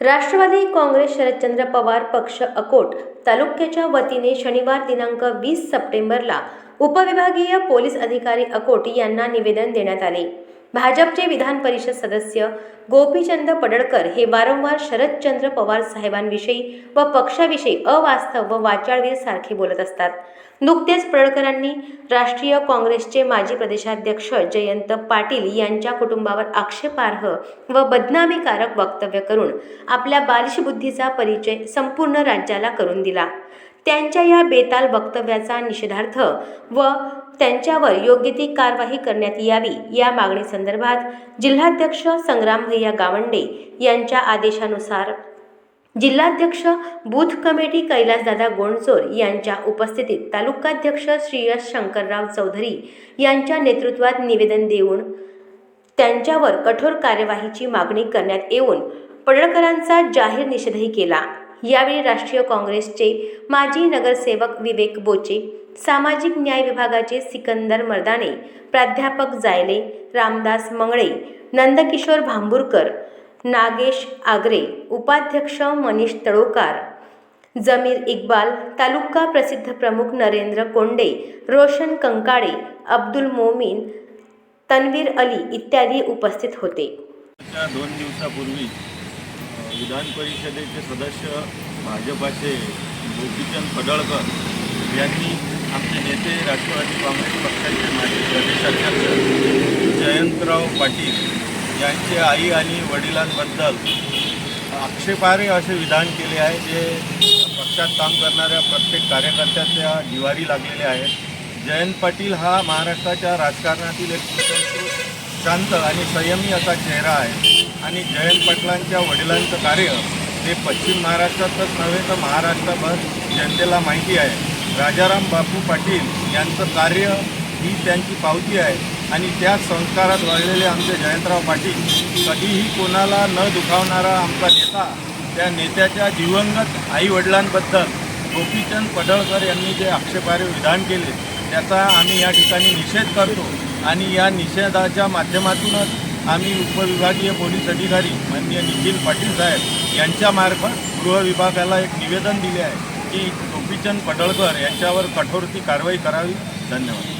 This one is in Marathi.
राष्ट्रवादी काँग्रेस शरदचंद्र पवार पक्ष अकोट तालुक्याच्या वतीने शनिवार दिनांक वीस सप्टेंबरला उपविभागीय पोलीस अधिकारी अकोट यांना निवेदन देण्यात आले. भाजपचे विधान परिषद सदस्य गोपीचंद पडळकर हे वारंवार शरदचंद्र पवार साहेबांविषयी व पक्षाविषयी अवास्तव व वाचाळवीर सारखे बोलत असतात. नुकतेच पडळकरांनी राष्ट्रीय काँग्रेसचे माजी प्रदेशाध्यक्ष जयंत पाटील यांच्या कुटुंबावर आक्षेपार्ह व बदनामीकारक वक्तव्य करून आपल्या बालिशबुद्धीचा परिचय संपूर्ण राज्याला करून दिला. त्यांच्या या बेताल वक्तव्याचा निषेधार्थ व त्यांच्यावर योग्य ती कारवाई करण्यात यावी या मागणीसंदर्भात जिल्हाध्यक्ष संग्राम भैया गावंडे यांच्या आदेशानुसार जिल्हाध्यक्ष बूथ कमिटी कैलासदादा गोंडचोर यांच्या उपस्थितीत तालुकाध्यक्ष श्रीयश शंकरराव चौधरी यांच्या नेतृत्वात निवेदन देऊन त्यांच्यावर कठोर कार्यवाहीची मागणी करण्यात येऊन पडळकरांचा जाहीर निषेधही केला. यावेळी राष्ट्रीय काँग्रेसचे माजी नगरसेवक विवेक बोचे सामाजिक न्याय विभागाचे सिकंदर मर्दाने प्राध्यापक जायले रामदास मंगळे नंदकिशोर भांबुरकर नागेश आगरे उपाध्यक्ष मनीष तळोकार जमीर इक्बाल तालुका प्रसिद्ध प्रमुख नरेंद्र कोंडे रोशन कंकाळे अब्दुल मोमीन तन्वीर अली इत्यादी उपस्थित होते. दोन दिवसापूर्वी विधान परिषदेचे सदस्य भाजपाचे गोपीचंद पडळकर यांनी आमचे नेते राष्ट्रवादी काँग्रेस पक्षाचे माजी प्रदेशाध्यक्ष जयंतराव पाटील यांचे आई आणि वडिलांबद्दल आक्षेपार्ह असे विधान केले आहे. जे पक्षात काम करणाऱ्या प्रत्येक कार्यकर्त्याच्या जिवारी लागलेले आहेत जयंत पाटील हा महाराष्ट्राच्या राजकारणातील एक सुसंस्कृत शांत आणि संयमी असा चेहरा आहे. आणि जयंत पाटलांच्या वडिलांचं कार्य हे पश्चिम महाराष्ट्रातच नव्हे तर महाराष्ट्रभर जनतेला माहिती आहे. राजाराम बापू पाटील यांचं कार्य ही त्यांची पावती आहे. आणि त्या संस्कारात वाढलेले आमचे जयंतराव पाटील कधीही कोणाला न दुखावणारा आमचा नेता त्या नेत्याच्या दिवंगत आईवडिलांबद्दल गोपीचंद पडळकर यांनी जे आक्षेपार्ह विधान केले त्याचा आम्ही या ठिकाणी निषेध करतो. आणि या निषेधाच्या माध्यमातूनच आम्ही उपविभागीय पोलीस अधिकारी माननीय निखिल पाटील साहेब यांच्यामार्फत गृह विभागाला एक निवेदन दिले आहे की गोपीचंद पडळकर यांच्यावर कठोर ती कारवाई करावी. धन्यवाद.